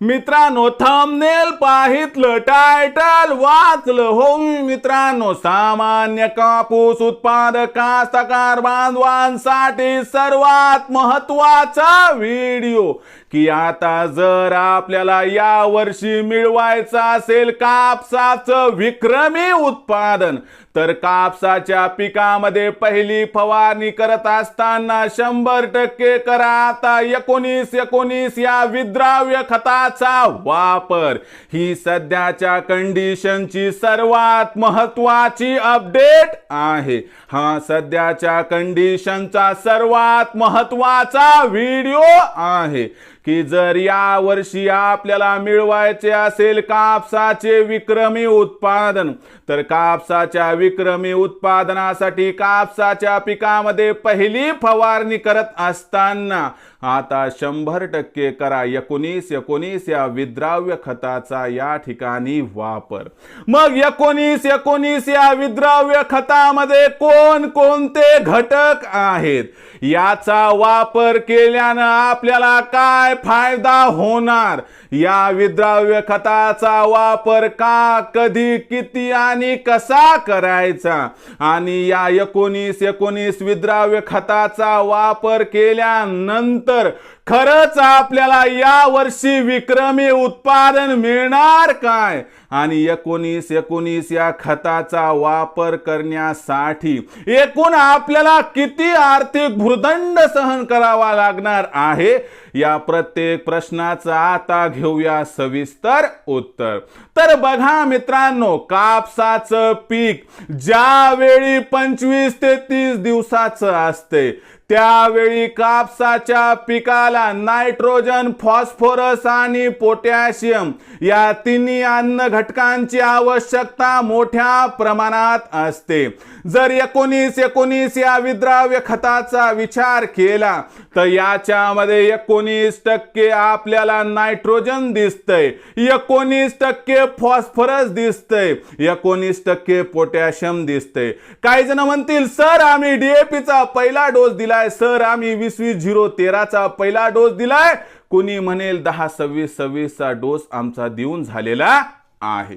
मित्रांनो thumbnail पाहितलं title वाचलं. हो मित्रांनो सामान्य कापूस उत्पादक कास्तकार बांधवांसाठी सर्वात महत्त्वाचा व्हिडिओ की आता जर आपल्याला या वर्षी मिळवायचं असेल कापसाचं विक्रमी उत्पादन तर कापसाच्या पिकामध्ये पहिली फवारणी करत असताना शंभर टक्के करा. आता एकोणीस एकोणीस या विद्राव्य खताचा वापर. ही सध्याच्या कंडिशनची सर्वात महत्वाची अपडेट आहे. हा सध्याच्या कंडिशनचा सर्वात महत्त्वाचा व्हिडिओ आहे. की जर या वर्षी आपल्याला मिळवायचे असेल कापसाचे विक्रमी उत्पादन तर कापसाच्या विक्रमी उत्पादनासाठी कापसाच्या पिकामध्ये पहिली फवारणी करत असताना आता शंभर टक्के करा एकोणीस एकोणीस या विद्राव्य खताचा या ठिकाणी वापर. मग एकोणीस एकोणीस या विद्राव्य खतामध्ये कोण कोणते घटक आहेत? याचा वापर केल्यानं आपल्याला काय फायदा होणार? या विद्राव्य खताचा वापर का कधी किती आणि कसा करायचा? आणि या एकोणीस एकोणीस विद्राव्य खताचा वापर केल्यानंतर नंतर खरंच आपल्याला या वर्षी विक्रमी उत्पादन मिळणार काय? आणि एकोणीस एकोणीस या खताचा वापर करण्यासाठी एकूण आपल्याला किती आर्थिक भूदंड सहन करावा लागणार आहे? या प्रत्येक प्रश्नाचं आता घेऊया सविस्तर उत्तर. तर बघा मित्रांनो कापसाचं पीक ज्यावेळी पंचवीस ते तीस दिवसाचं असते त्यावेळी कापसाच्या पिकाला नायट्रोजन फॉस्फोरस आणि पोटॅशियम या तिन्ही अन्न घटकांची आवश्यकता मोठ्या प्रमाणात असते. जर एकोणीस एकोणीस या विद्राव्य खताचा विचार केला तर याच्यामध्ये एकोणीस टक्के आपल्याला नायट्रोजन दिसतंय एकोणीस टक्के फॉस्फरस दिसतंय एकोणीस टक्के पोटॅशियम दिसतंय. काही जण म्हणतील सर आम्ही डीएपीचा पहिला डोस दिलाय. सर आम्ही वीस वीस झिरो तेराचा पहिला डोस दिलाय. कुणी म्हणेल दहा सव्वीस सव्वीसचा डोस आमचा देऊन झालेला आहे.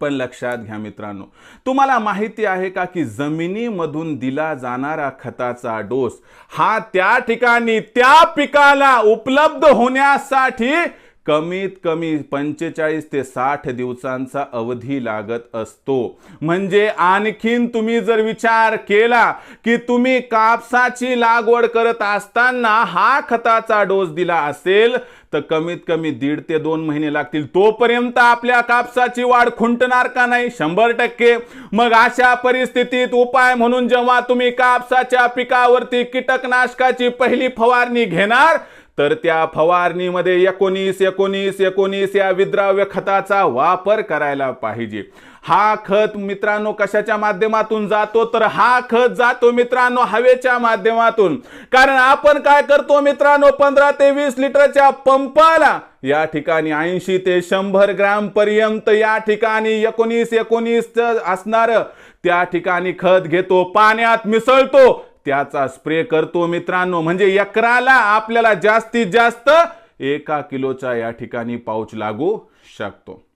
पण लक्षात घ्या मित्रांनो तुम्हाला माहिती आहे का की जमिनीमधून दिला जाणारा खताचा डोस हा त्या ठिकाणी त्या पिकाला उपलब्ध होण्यासाठी कमीत कमी पंचेचाळीस ते साठ दिवसांचा अवधी लागत असतो. म्हणजे आणखीन तुम्ही जर विचार केला की तुम्ही कापसाची लागवड करत असताना हा खताचा डोस दिला असेल तर कमीत कमी दीड ते दोन महिने लागतील. तोपर्यंत आपल्या कापसाची वाढ खुंटणार का नाही? शंभर टक्के. मग अशा परिस्थितीत उपाय म्हणून जेव्हा तुम्ही कापसाच्या पिकावरती कीटकनाशकाची पहिली फवारणी घेणार तर त्या फवारणीमध्ये एकोणीस एकोणीस एकोणीस या विद्राव्य खताचा वापर करायला पाहिजे. हा खत मित्रांनो कशाच्या माध्यमातून जातो? तर हा खत जातो मित्रांनो हवेच्या माध्यमातून. कारण आपण काय करतो मित्रांनो? पंधरा ते वीस लिटरच्या पंपाला या ठिकाणी ऐंशी ते शंभर ग्रॅम पर्यंत या ठिकाणी एकोणीस एकोणीस असणार त्या ठिकाणी खत घेतो पाण्यात मिसळतो. त्याचा स्प्रे करतो मित्रांनो. म्हणजे एकराला आपल्याला जास्तीत जास्त एका किलोचा या ठिकाणी पाऊच लागू शकतो.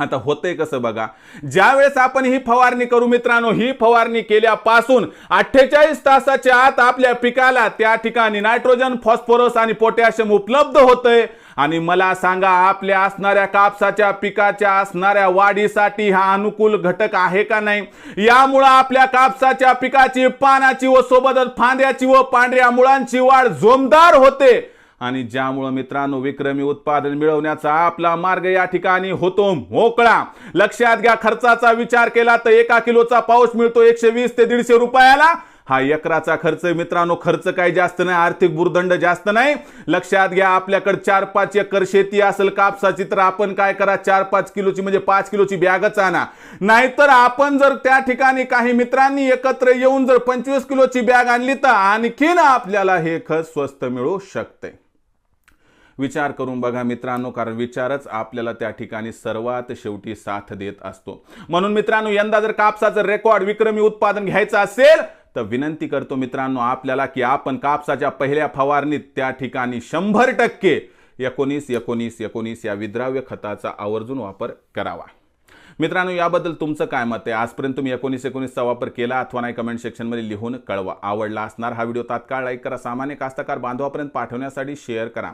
आता होतंय कसं बघा. ज्यावेळेस आपण ही फवारणी करू मित्रांनो ही फवारणी केल्यापासून अठ्ठेचाळीस तासाच्या आत आपल्या पिकाला त्या ठिकाणी नायट्रोजन फॉस्फरस आणि पोटॅशियम उपलब्ध होतंय. आणि मला सांगा आपल्या असणाऱ्या कापसाच्या पिकाच्या असणाऱ्या वाढीसाठी हा अनुकूल घटक आहे का नाही? यामुळं आपल्या कापसाच्या पिकाची पानाची व सोबतच फांद्याची व पांढऱ्या मुळांची वाढ जोमदार होते. आणि ज्यामुळं मित्रांनो विक्रमी उत्पादन मिळवण्याचा आपला मार्ग या ठिकाणी होतो मोकळा. लक्षात घ्या खर्चाचा विचार केला तर एका किलोचा पाऊस मिळतो एकशे वीस ते दीडशे रुपयाला. हा एकराचा खर्च मित्रांनो खर्च काही जास्त नाही आर्थिक भूर्दंड जास्त नाही. लक्षात घ्या आपल्याकडे चार पाच एकर शेती असेल कापसाची तर आपण काय करा चार पाच किलोची म्हणजे पाच किलोची बॅगच आणा. नाहीतर आपण जर त्या ठिकाणी काही मित्रांनी एकत्र येऊन जर पंचवीस किलोची बॅग आणली तर आणखीन आपल्याला हे खत स्वस्त मिळू शकते. विचार करून बघा मित्रांनो कारण विचारच आपल्याला त्या ठिकाणी सर्वात शेवटी साथ देत असतो. म्हणून मित्रांनो यंदा जर कापसाचं रेकॉर्ड विक्रमी उत्पादन घ्यायचं असेल तर विनंती करतो मित्रांनो आपल्याला की आपण कापसाच्या पहिल्या फवारणीत त्या ठिकाणी शंभर टक्के एकोणीस एकोणीस एकोणीस या विद्राव्य खताचा आवर्जून वापर करावा. मित्रांनो याबद्दल तुमचं काय मत आहे? आजपर्यंत तुम्ही एकोणीस एकोणीसचा वापर केला अथवा नाही कमेंट सेक्शनमध्ये लिहून कळवा. आवडला असणार हा व्हिडिओ तात्काळ लाईक करा. सामान्य कास्तकार बांधवापर्यंत पाठवण्यासाठी शेअर करा.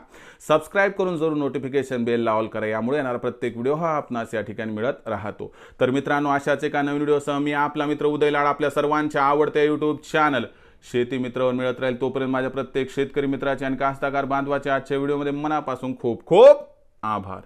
सबस्क्राईब करून जरूर नोटिफिकेशन बेल लावल करा. यामुळे येणारा प्रत्येक व्हिडिओ हा आपणास या ठिकाणी मिळत राहतो. तर मित्रांनो अशाच एका नवीन व्हिडिओसह मी आपला मित्र उदय लाड आपल्या सर्वांच्या आवडत्या यूट्यूब चॅनल शेती मित्रावर मिळत राहील. तोपर्यंत माझ्या प्रत्येक शेतकरी मित्राचे आणि कास्तकार बांधवाच्या आजच्या व्हिडिओमध्ये मनापासून खूप खूप आभार.